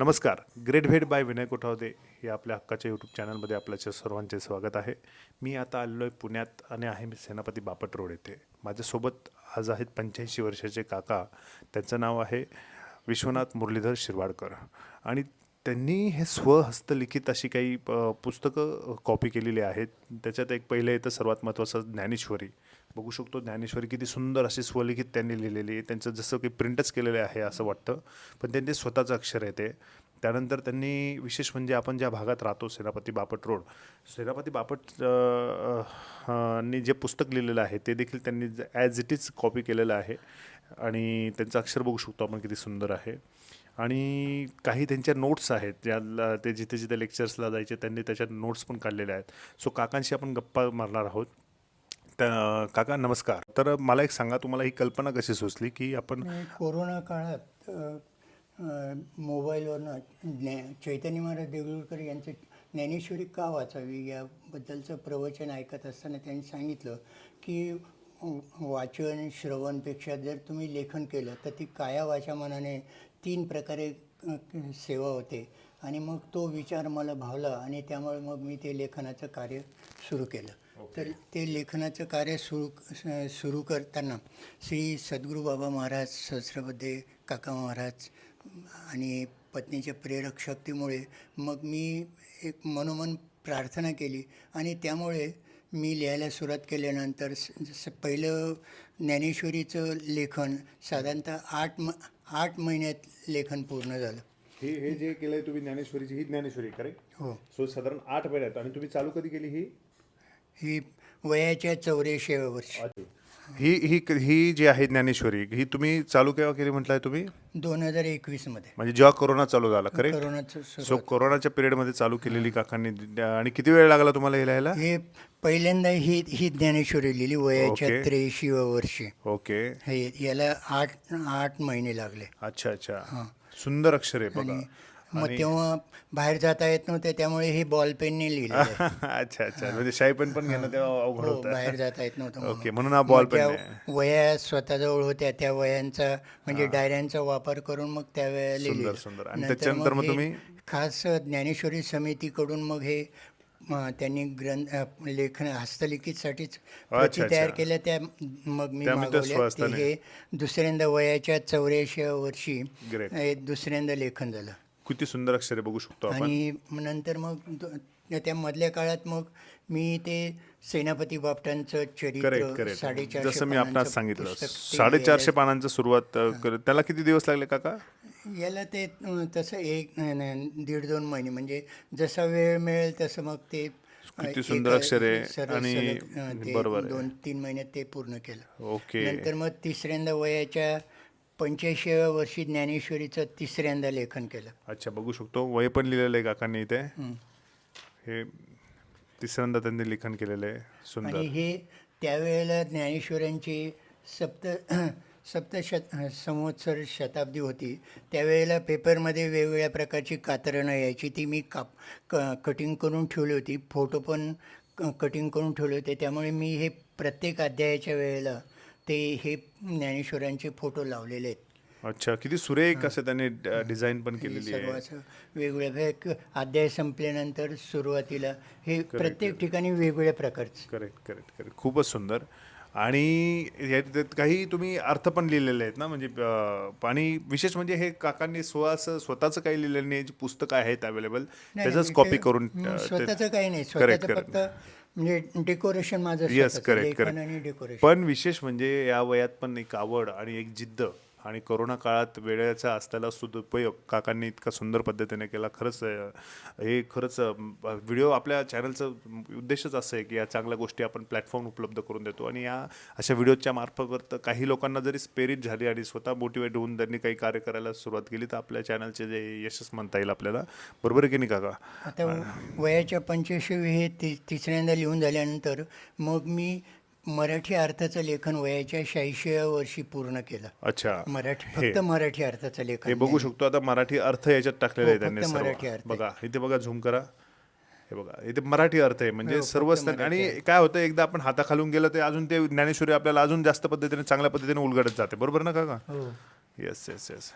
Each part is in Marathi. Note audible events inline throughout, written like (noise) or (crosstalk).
नमस्कार. ग्रेट भेट बाय विनय कोठावदे या आपल्या हक्काच्या यूट्यूब चॅनलमध्ये आपल्याच्या सर्वांचे स्वागत आहे. मी आता आलेलो आहे पुण्यात आणि आहे मी सेनापती बापट रोड येथे. माझ्यासोबत आज आहेत पंच्याऐंशी वर्षाचे काका. त्यांचं नाव आहे विश्वनाथ मुरलीधर शिरवाडकर. आणि त्यांनी हे स्वहस्तलिखित अशी काही पुस्तकं कॉपी केलेली आहेत. त्याच्यात एक पहिलं येतं सर्वात महत्त्वाचं ज्ञानेश्वरी. बघू शकतो. ज्ञानेश्वरी किती सुंदर अशी स्वलिखित त्यांनी लिहिलेली आहे. त्यांचं जसं काही प्रिंटच केलेलं आहे असं वाटतं. पण त्यांचे स्वतःचं अक्षर आहे ते. त्यानंतर त्यांनी विशेष म्हणजे आपण ज्या भागात राहतो सेनापती बापट रोड सेनापती बापट नी जे पुस्तक लिहिलेलं आहे ते देखील त्यांनी ॲज इट इज कॉपी केलेलं आहे. आणि त्यांचं अक्षर बघू शकतो आपण किती सुंदर आहे. आणि काही त्यांच्या नोट्स आहेत. ज्याला ते जिथे जिथे लेक्चर्सला जायचे त्यांनी त्याच्यात नोट्स पण काढलेल्या आहेत. सो काकांशी आपण गप्पा मारणार आहोत. त्या काका नमस्कार. तर मला एक सांगा तुम्हाला ही कल्पना कशी सुचली की आपण कोरोना काळात मोबाईलवरनं ज्ञा चैतन्य महाराज देगलूरकर यांचं ज्ञानेश्वरी का वाचावी याबद्दलचं प्रवचन ऐकत असताना त्यांनी सांगितलं की वाचन श्रवणपेक्षा जर तुम्ही लेखन केलं तर ती काया वाचा मनाने तीन प्रकारे सेवा होते. आणि मग तो विचार मला भावला आणि त्यामुळे मग मी ते लेखनाचं कार्य सुरू केलं. तर ते लेखनाचं कार्य सुरू सुरू करताना श्री सद्गुरू बाबा महाराज सहस्रबद्धे काका महाराज आणि पत्नीच्या प्रेरक शक्तीमुळे मग मी एक मनोमन प्रार्थना केली आणि त्यामुळे मी लिहायला सुरुवात केल्यानंतर स- जसं पहिलं ज्ञानेश्वरीचं लेखन साधारणतः आठ म आठ महिन्यात लेखन पूर्ण झालं. हे हे जे केलंय तुम्ही ज्ञानेश्वरीची ही ज्ञानेश्वरी करेक्ट हो. सो साधारण आठ महिन्यात. आणि तुम्ही चालू कधी केली ही? ही वयाच्या चौऱ्याऐंशीव्या वर्षी. ही ही ही जी आहे ज्ञानेश्वरी ही तुम्ही चालू केव्हा केली म्हटलंय तुम्ही? दोन हजार एकवीसमध्ये. म्हणजे जेव्हा कोरोना चालू झाला करेक्ट करोनाचं सो कोरोनाच्या पिरियडमध्ये चालू केलेली काकांनी आणि किती वेळ लागला तुम्हाला हे लिहायला? हे पहिल्यांदा ही ही ज्ञानेश्वरी लिहिली वयाच्या ओके. त्र्याऐंशीव्या वर्षी. ओके हे याला आठ आठ महिने लागले. अच्छा अच्छा. सुंदर अक्षर आहे बघा. मग तेव्हा बाहेर जाता येत नव्हते त्यामुळे हे बॉल पेनने लिहिलेलं आहे. (laughs) अच्छा अच्छा म्हणजे शाई पेन पण घेणं तेव्हा अवघड हो होतं बाहेर जाता येत नव्हतं. ओके म्हणून हा बॉल पेन त्या वया स्वतःजवळ होत्या त्या वयांचा म्हणजे डायऱ्यांचा वापर करून मग त्यावेळेला लिहिलेलं. सुंदर. आणि नंतर त्याच्यानंतर मग तुम्ही? खास ज्ञानेश्वरी समितीकडून मग हे त्यांनी ग्रंथ लेखन हस्तलिखितसाठीच प्रती. तयार केल्या त्या मग मी त्या मी त्या मागवल्या. हे दुसऱ्यांदा वयाच्या चौऱ्याऐंशी वर्षी दुसऱ्यांदा लेखन झालं किती सुंदर अक्षर बघू शकतो आपण? आणि नंतर मग दो- त्या मधल्या काळात मग मी ते सेनापती बापटांचं करेक्ट चरित्र करेक्ट साडेचारशे जसं मी पानांचं आपणास सांगितलं पुस्तक ते साडेचारशे पानांचं सुरुवात अ, कर- त्याला किती दिवस लागले काका? याला- ते अं, तसं एक न- न- दीड दोन महिने. म्हणजे जसा वेळ मिळेल तसं मग ते अं, किती एका सुंदर अक्षर सरळ- आणि सलग, अं, ते बरोबर आहे. दोन तीन महिन्यात ते पूर्ण केलं. ओके. नंतर मग तिसऱ्यांदा वयाच्या पंच्याऐंशीव्या वर्षी ज्ञानेश्वरीचं तिसऱ्यांदा लेखन केलं. अच्छा बघू शकतो. वय पण लिहिलेलं आहे काकांनी इथे. हं. तिसऱ्यांदा त्यांनी लिखाण केलेलं आहे. आणि सुंदर हे त्यावेळेला ज्ञानेश्वरांची सप्त (clears throat) सप्तशत संवत्सर शताब्दी होती. त्यावेळेला पेपरमध्ये वेगवेगळ्या प्रकारची कातरणं यायची. ती मी काप क कटिंग करून ठेवली होती. फोटो पण क कटिंग करून ठेवले होते. त्यामुळे मी हे प्रत्येक अध्यायाच्या वेळेला ते हे ज्ञानेश्वरांचे फोटो लावलेले आहेत. अच्छा किती सुरेख असं त्यांनी डिझाईन पण केलेली आहे. वेगवेगळ्या अध्याय संपल्यानंतर सुरुवातीला हे प्रत्येक ठिकाणी वेगवेगळ्या प्रकारचं. करेक्ट करेक्ट करेक्ट खूपच सुंदर. आणि यात काही तुम्ही अर्थ पण लिहिलेले आहेत ना? म्हणजे आणि विशेष म्हणजे हे काकांनी स्वतःचं स्वतःचं काही लिहिलेलं नाही जी पुस्तकं आहेत अवेलेबल त्याचंच नाही, कॉपी करून स्वतःचं काही नाही. correct. फक्त म्हणजे डेकोरेशन माझं येस करेक्ट करेक्ट डेकोरेशन पण विशेष म्हणजे या वयात पण एक आवड आणि एक जिद्द आणि कोरोना काळात वेळेचा असलेला सदुपयोग काकांनी इतका सुंदर पद्धतीने केला. खरंच हे खरंच व्हिडिओ आपल्या चॅनलचं उद्देशच असं आहे की या चांगल्या गोष्टी आपण प्लॅटफॉर्म उपलब्ध करून देतो. आणि या अशा व्हिडिओच्या मार्फत काही लोकांना जरी प्रेरित झाली आणि स्वतः मोटिवेट होऊन त्यांनी काही कार्य करायला सुरुवात केली तर आपल्या चॅनलचे जे यशच म्हणता येईल आपल्याला. बरोबर की नाही काका? आता वयाच्या पंच्याऐंशी हे ति तिसऱ्यांदा लिहून झाल्यानंतर मग मी मराठी अर्थाचं लेखन वयाच्या शहाऐंशीव्या वर्षी पूर्ण केलं. अच्छा. मराठी हे. फक्त मराठी अर्थाचं हे लेखन बघू शकतो. आता मराठी अर्थ याच्यात टाकलेला आहे हो, त्यांनी फक्त सर्व. मराठी अर्थ आहे. बघा इथे बघा झूम करा. हे बघा इथे मराठी अर्थ आहे. म्हणजे हो, सर्व फक्त मराठी आणि काय होतं एकदा आपण हाताखालून गेलं ते अजून ते ज्ञानेश्वरी आपल्याला अजून जास्त पद्धतीने चांगल्या पद्धतीने उलगडत जाते. बरोबर ना काका? हो. येस येस येस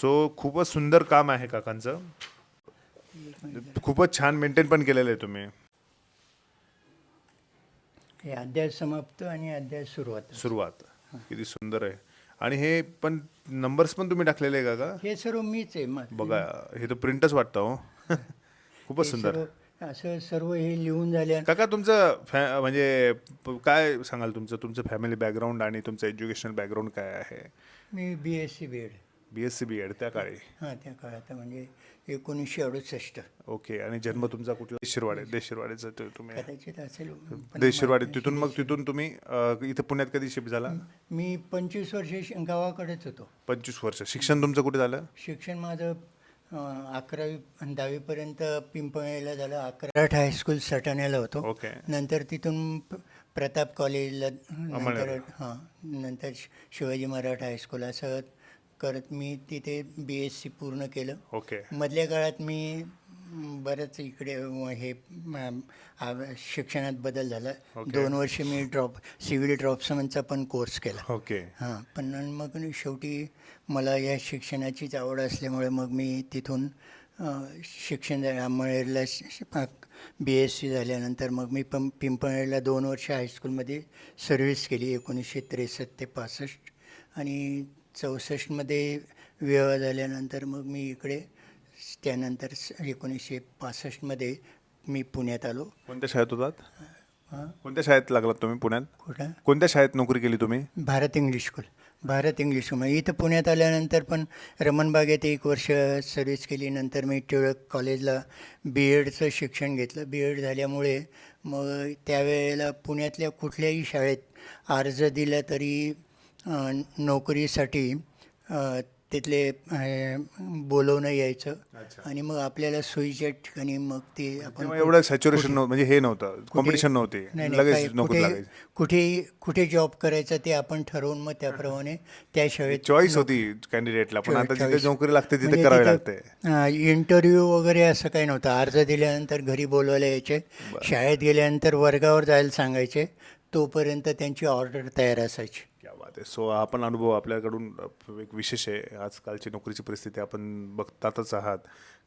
सो खूपच सुंदर काम आहे काकांचं. खूपच छान मेंटेन पण केलेलं आहे तुम्ही. हे अध्याय समाप्त आणि अध्याय सुरुवात सुरुवात. किती सुंदर आहे. आणि हे पण नंबर्स पण तुम्ही टाकलेले आहे काका हे सर्व मीच आहे मग. बघा हे तर प्रिंटच वाटतं हो. (laughs) खूपच सुंदर. असं सर्व हे लिहून झाल्या काका तुमचं फॅ म्हणजे प- काय सांगाल तुमचं? तुमचं फॅमिली बॅकग्राऊंड आणि तुमचं एज्युकेशनल बॅकग्राऊंड काय आहे? मी B S C B Ed B S C B Ed त्या काळी. हां त्या काळात म्हणजे एकोणीसशे अडुसष्ट. ओके आणि जन्म तुमचा कुठला? देशिरवाडे देशिरवाडेचं ते तुम्ही कदाचित असेल पण देशिरवाडे तिथून मग तिथून तुम्ही अ, इथं पुण्यात कधी शिफ्ट झाला? मी पंचवीस वर्षे श- गावाकडेच होतो. पंचवीस वर्ष. शिक्षण तुमचं कुठे झालं? शिक्षण माझं अं, अकरावी आणि दहावीपर्यंत पिंपळेला झालं. अकरा हायस्कूल सटाण्याला होतो. ओके. नंतर तिथून प- प्रताप कॉलेजला नंतर हां नंतर शि- शिवाजी मराठा हायस्कूल असं करत मी तिथे बी एस सी पूर्ण केलं. ओके. मधल्या काळात मी बरंच इकडे हे शिक्षणात बदल झाला. दोन वर्ष मी ड्रॉप सिव्हिल ड्रॉप्समनचा पण कोर्स केला. ओके. हां पण मग शेवटी मला या शिक्षणाचीच आवड असल्यामुळे मग मी तिथून शिक्षण मळेरला बी एस सी झाल्यानंतर मग मी पं पिंपळेरला दोन वर्ष हायस्कूलमध्ये सर्व्हिस केली. एकोणीसशे त्रेसष्ट ते पासष्ट. आणि चौसष्टमध्ये विवाह झाल्यानंतर मग मी इकडे त्यानंतर स- एकोणीसशे पासष्टमध्ये मी पुण्यात आलो. कोणत्या शाळेत होतात हां? कोणत्या शाळेत लागलात तुम्ही पुण्यात? कुठं? कोणत्या शाळेत नोकरी केली तुम्ही? Bharat English school. Bharat English school. इथं पुण्यात आल्यानंतर पण रमणबागेत एक वर्ष सर्व्हिस केली. नंतर मी टिळक कॉलेजला बी एडचं शिक्षण घेतलं. बी एड झाल्यामुळे मग त्यावेळेला पुण्यातल्या कुठल्याही शाळेत अर्ज दिला तरी नोकरीसाठी तिथले बोलवणं यायचं आणि मग आपल्याला सोयीच्या ठिकाणी मग ते आपण तेव्हा एवढं सॅच्युरेशन नव्हतं म्हणजे हे नव्हतं. कॉम्पिटिशन नव्हती. कुठे कुठे कुठे जॉब करायचं ते आपण ठरवून मग त्याप्रमाणे त्या शाळेत चॉईस होती कॅन्डिडेटला पण आता जिथे. नोकरी लागते तिथे म्हणजे करावी लागते. इंटरव्ह्यू वगैरे असं काही नव्हतं. अर्ज दिल्यानंतर घरी बोलवायला यायचे. शाळेत गेल्यानंतर वर्गावर जायला सांगायचे. तोपर्यंत त्यांची ऑर्डर तयार असायची. क्या बात आहे. सो हा पण अनुभव आपल्याकडून एक विशेष आहे. आजकालची नोकरीची परिस्थिती आपण बघतातच आहात.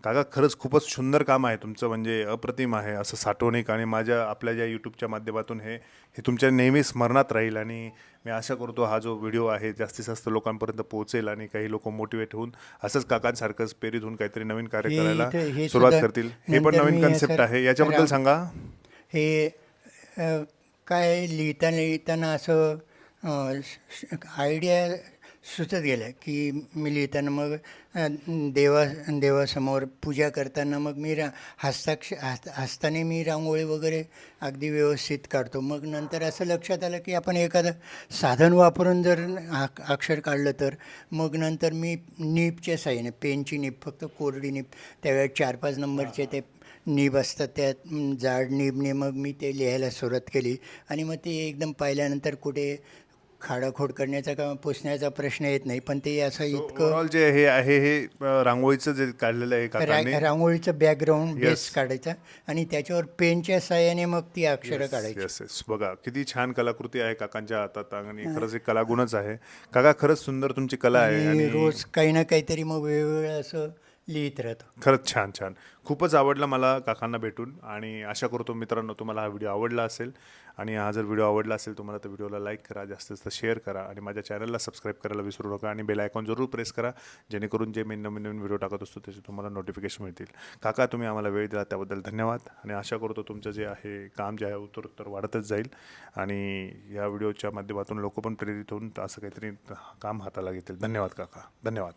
काका खरंच खूपच सुंदर काम आहे तुमचं म्हणजे अप्रतिम आहे असं साठवणीक आणि माझ्या आपल्या ज्या यूट्यूबच्या माध्यमातून हे हे तुमच्या नेहमी स्मरणात राहील. आणि मी आशा करतो हा जो व्हिडिओ आहे जास्तीत जास्त लोकांपर्यंत पोहोचेल आणि काही लोक मोटिवेट होऊन असंच काकांसारखंच प्रेरित होऊन काहीतरी नवीन कार्य करायला सुरुवात करतील. हे पण नवीन कन्सेप्ट आहे. याच्याबद्दल सांगा. हे काय लिहिताना लिहिताना असं आयडिया सुचत गेल्या की मी लिहिताना मग देवा देवासमोर पूजा करताना मग मी रा हस्ताक्ष हस्त हस्ताने मी रांगोळी वगैरे अगदी व्यवस्थित काढतो. मग नंतर असं लक्षात आलं की आपण एखादं साधन वापरून जर अक- अक्षर काढलं तर मग नंतर मी नीपच्या साह्याने पेनची नीप फक्त कोरडी नीप त्यावेळेस चार पाच नंबरचे ते नीब असतात त्यात जाड नीबने मग मी ते लिहायला सुरुवात केली. आणि मग ते एकदम पाहिल्यानंतर कुठे खाडाखोड करण्याचा किंवा पुसण्याचा प्रश्न येत नाही पण ते असं इतकं जे हे आहे हे रांगोळीचं जे काढलेलं आहे रांगोळीचं बॅकग्राऊंड बेस. काढायचा आणि त्याच्यावर पेनच्या साह्याने मग ती अक्षरं काढायची. बघा किती छान कलाकृती आहे काकांच्या हातात आणि खरंच एक कलागुणच आहे. काका खरंच सुंदर तुमची कला आहे आणि रोज काही ना काहीतरी मग वेगवेगळं असं लिहित राहतो. खरंच छान छान. खूपच आवडलं मला काकांना भेटून आणि आशा करतो मित्रांनो तुम्हाला हा व्हिडिओ आवडला असेल आणि हा जर व्हिडिओ आवडला असेल तुम्हाला तर व्हिडिओला लाईक करा जास्तीत जास्त शेअर करा आणि माझ्या चॅनलला सबस्क्राईब करायला विसरू नका आणि बेल आयकॉन जरूर प्रेस करा जेणेकरून जे मी नवीन नवीन व्हिडिओ टाकत असतो त्याचे तुम्हाला नोटिफिकेशन मिळतील. काका तुम्ही आम्हाला वेळ दिला त्याबद्दल धन्यवाद आणि आशा करतो तुमचं जे आहे काम जे आहे उत्तरोत्तर वाढतच जाईल आणि या व्हिडिओच्या माध्यमातून लोक पण प्रेरित होऊन असं काहीतरी काम हाताला घेतील. धन्यवाद काका. धन्यवाद.